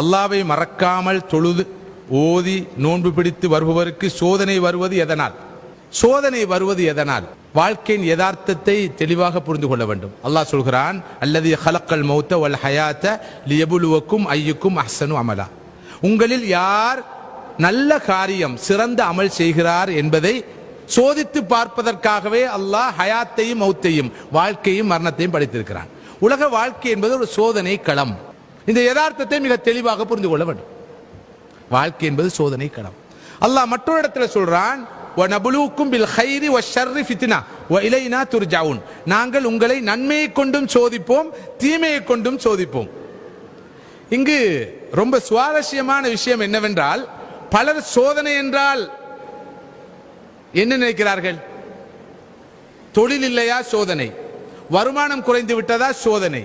அல்லாவை மறக்காமல் தொழுது ஓதி நோன்பு பிடித்து வருபவருக்கு சோதனை வருவது எதனால்? சோதனை வருவது எதனால்? வாழ்க்கையின் யதார்த்தத்தை தெளிவாக புரிந்து கொள்ள வேண்டும். அல்லாஹ் சொல்கிறான் அல்லது ஹலக்கல் மௌத்த வல் ஹயாத்த லியபுலுவக்கும் ஐயுக்கும் அஹ்சனு அமலா. உங்களில் யார் நல்ல காரியம் சிறந்த அமல் செய்கிறார் என்பதை சோதித்து பார்ப்பதற்காகவே அல்லாஹ் ஹயாத்தையும் மௌத்தையும் வாழ்க்கையும் மரணத்தையும் படித்திருக்கிறான். உலக வாழ்க்கை என்பது ஒரு சோதனை களம் இந்த யதார்த்தத்தை மிக தெளிவாக புரிந்து கொள்ள வேண்டும். வாழ்க்கை என்பது சோதனை களம். அல்லாஹ் மற்றொரு இடத்துல சொல்றான் நபுலுக்கும் பில் ஹைரி ஒ ஷர்ரி ஃபித்னா ஒ இலைனா துர்ஜாவுன். நாங்கள் உங்களை நன்மையை கொண்டும் சோதிப்போம் தீமையை கொண்டும் சோதிப்போம். இங்கு ரொம்ப சுவாரஸ்யமான விஷயம் என்னவென்றால் பலர் சோதனை என்றால் என்ன நினைக்கிறார்கள்? தொழில் இல்லையா? சோதனை. வருமானம் குறைந்து விட்டதா? சோதனை.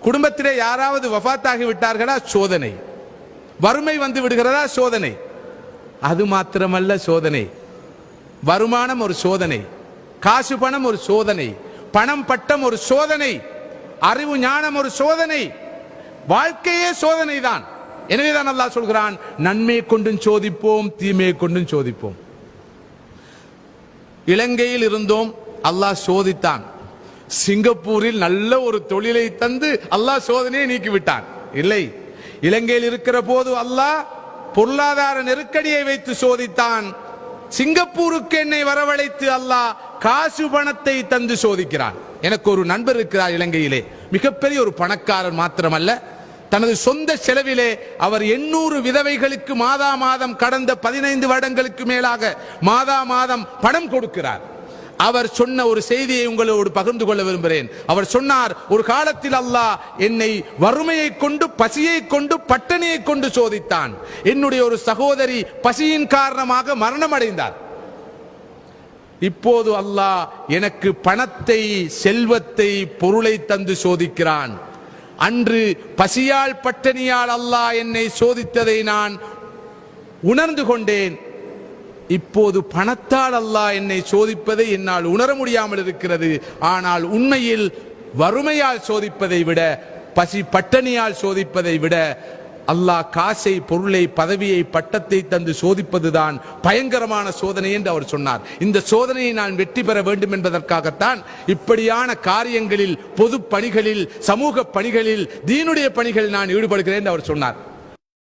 குடும்பத்திலே யாராவது வஃபாத்தாகி விட்டார்களா? சோதனை. வறுமை வந்து விடுகிறதா? சோதனை. அது மாத்திரமல்ல சோதனை. வருமானம் ஒரு சோதனை. காசு பணம் ஒரு சோதனை. பணம் பட்டம் ஒரு சோதனை. அறிவு ஞானம் ஒரு சோதனை. வாழ்க்கையே சோதனை தான். எனவேதான் அல்லாஹ் சொல்கிறான் நன்மையை கொண்டும் சோதிப்போம் தீமையை கொண்டும் சோதிப்போம். இலங்கையில் இருந்தோம் அல்லாஹ் சோதித்தான். சிங்கப்பூரில் நல்ல ஒரு தொழிலை தந்து அல்லாஹ் சோதனையை நீக்கிவிட்டான். இல்லை. இலங்கையில் இருக்கிற போது அல்லாஹ் பொருளாதார நெருக்கடியை வைத்து சோதித்தான். சிங்கப்பூருக்கு என்னை வரவழைத்து அல்லாஹ் காசு பணத்தை தந்து சோதிக்கிறான். எனக்கு ஒரு நண்பர் இருக்கிறார் இலங்கையிலே. மிகப்பெரிய ஒரு பணக்காரர் மாத்திரமல்ல. தனது சொந்த செலவிலே அவர் எண்ணூறு விதவைகளுக்கு மாதா மாதம் கடந்த பதினைந்து வருடங்களுக்கு மேலாக மாதா மாதம் பணம் கொடுக்கிறார். அவர் சொன்ன ஒரு செய்தியை உங்களோடு பகிர்ந்து கொள்ள விரும்புகிறேன். அவர் சொன்னார் ஒரு காலத்தில் அல்லாஹ் என்னை வறுமையை கொண்டு பசியை கொண்டு பட்டணியை கொண்டு சோதித்தான். என்னுடைய ஒரு சகோதரி பசியின் காரணமாக மரணம் அடைந்தார் இப்போது அல்லாஹ் எனக்கு பணத்தை செல்வத்தை பொருளை தந்து சோதிக்கிறான். அன்று பசியால் பட்டணியால் அல்லாஹ் என்னை சோதித்ததை நான் உணர்ந்து கொண்டேன். இப்போது பணத்தால் அல்லாஹ் என்னை சோதிப்பதை என்னால் உணர முடியாமல் இருக்கிறது. ஆனால் உண்மையில் வறுமையால் சோதிப்பதை விட பசி பட்டணியால் சோதிப்பதை விட அல்லாஹ் காசை பொருளை பதவியை பட்டத்தை தந்து சோதிப்பதுதான் பயங்கரமான சோதனை என்று அவர் சொன்னார். இந்த சோதனையை நான் வெற்றி பெற வேண்டும் என்பதற்காகத்தான் இப்படியான காரியங்களில் பொது பணிகளில் சமூக பணிகளில் தீனுடைய பணிகளில் நான் ஈடுபடுகிறேன் என்று அவர் சொன்னார்.